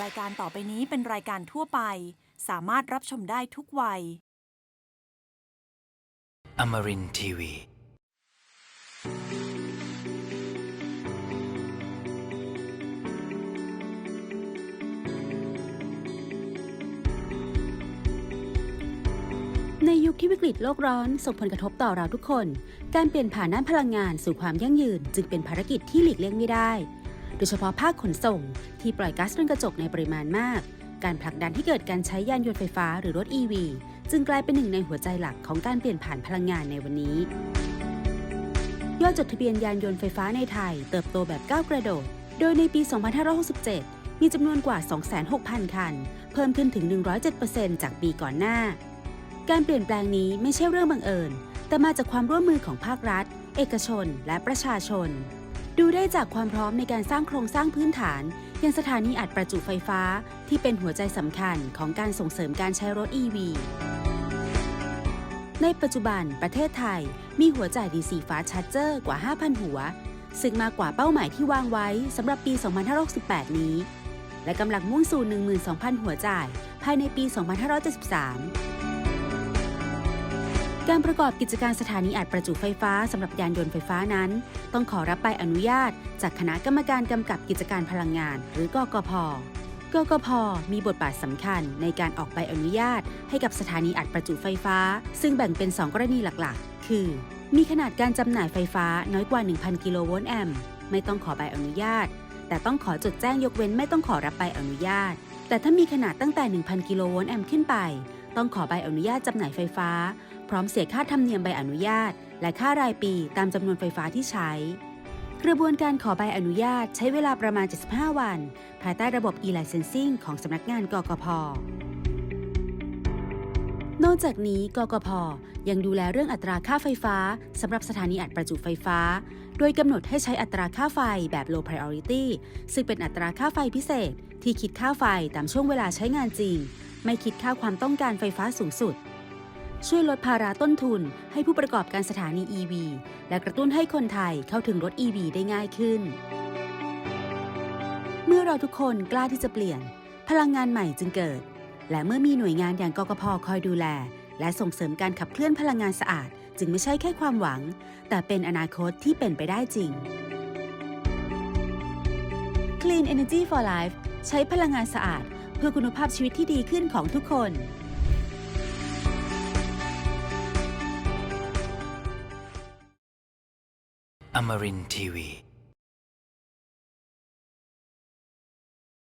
รายการต่อไปนี้เป็นรายการทั่วไป สามารถรับชมได้ทุกวัย Amarin Tiwi. ในยุคที่วิกฤตโลกร้อนส่งผลกระทบต่อเราทุกคน การเปลี่ยนผ่านด้านพลังงานสู่ความยั่งยืน จึงเป็นภารกิจที่หลีกเลี่ยงไม่ได้ โดยเฉพาะภาคขนส่ง ที่ปล่อยก๊าซเรือนกระจกในปริมาณมาก การผลักดันที่เกิดการใช้ยานยนต์ไฟฟ้าหรือรถ EV จึงกลายเป็นหนึ่งในหัวใจหลักของการเปลี่ยนผ่านพลังงานในวันนี้ ยอดจดทะเบียนยานยนต์ไฟฟ้าในไทย เติบโตแบบก้าวกระโดด โดยในปี 2567 มีจำนวนกว่า 26,000 คัน เพิ่มขึ้นถึง 107%จากปีก่อนหน้า การเปลี่ยนแปลงนี้ไม่ใช่เรื่องบังเอิญ แต่มาจากความร่วมมือของภาครัฐ เอกชน และประชาชน ดูได้จากความพร้อมในการสร้างโครงสร้างพื้นฐานย่างสถานีอัดประจุไฟฟ้าที่เป็นหัวใจสำคัญของการส่งเสริมการใช้รถ EV ในปัจจุบันประเทศไทยมีหัวจ่าย DC ฟ้าชาร์เจอร์กว่า 5,000 หัว ซึ่งมากกว่าเป้าหมายที่วางไว้สำหรับปี 2568 นี้ และกำลังมุ่งสู่ 12,000 หัวจ่ายภายในปี 2573 การประกอบกิจการสถานีอัดประจุไฟฟ้าสำหรับยานยนต์ไฟฟ้านั้น ต้องขอรับใบอนุญาต จากคณะกรรมการกำกับกิจการพลังงาน หรือกกพกกพมีบทบาทสำคัญในการออกใบอนุญาต ให้กับสถานีอัดประจุไฟฟ้า ซึ่งแบ่งเป็น 2 กรณีหลักๆ คือ มีขนาดการจำหน่ายไฟฟ้าน้อยกว่า 1,000 กิโลโวลต์แอมป์ไม่ต้องขอใบอนุญาต แต่ต้องขอจดแจ้งยกเว้นไม่ต้องขอรับใบอนุญาต แต่ถ้ามีขนาดตั้งแต่ 1,000 กิโลโวลต์แอมป์ขึ้นไป ต้องขอใบอนุญาตจำหน่ายไฟฟ้า พร้อมเสียค่าธรรมเนียมใบอนุญาต และค่ารายปีตามจำนวนไฟฟ้าที่ใช้ กระบวนการขอใบอนุญาตใช้เวลาประมาณ 75 วัน ภายใต้ระบบ e-licensing ของสำนักงานกกพนอกจากนี้กกพ ยังดูแลเรื่องอัตราค่าไฟฟ้าสำหรับสถานีอัดประจุไฟฟ้า โดยกำหนดให้ใช้อัตราค่าไฟแบบ low priority ซึ่งเป็นอัตราค่าไฟพิเศษ ที่คิดค่าไฟตามช่วงเวลาใช้งานจริง ไม่คิดค่าความต้องการไฟฟ้าสูงสุด ช่วยลดภาระต้นทุนให้ผู้ประกอบการสถานี EV และกระตุ้นให้คนไทยเข้าถึงรถ EV ได้ง่ายขึ้น เมื่อเราทุกคนกล้าที่จะเปลี่ยน พลังงานใหม่จึงเกิด และเมื่อมีหน่วยงานอย่างกกพคอยดูแล และส่งเสริมการขับเคลื่อนพลังงานสะอาด จึงไม่ใช่แค่ความหวัง แต่เป็นอนาคตที่เป็นไปได้จริง Clean Energy for Life ใช้พลังงานสะอาด เพื่อคุณภาพชีวิตที่ดีขึ้นของทุกคน Amarin Tiwi.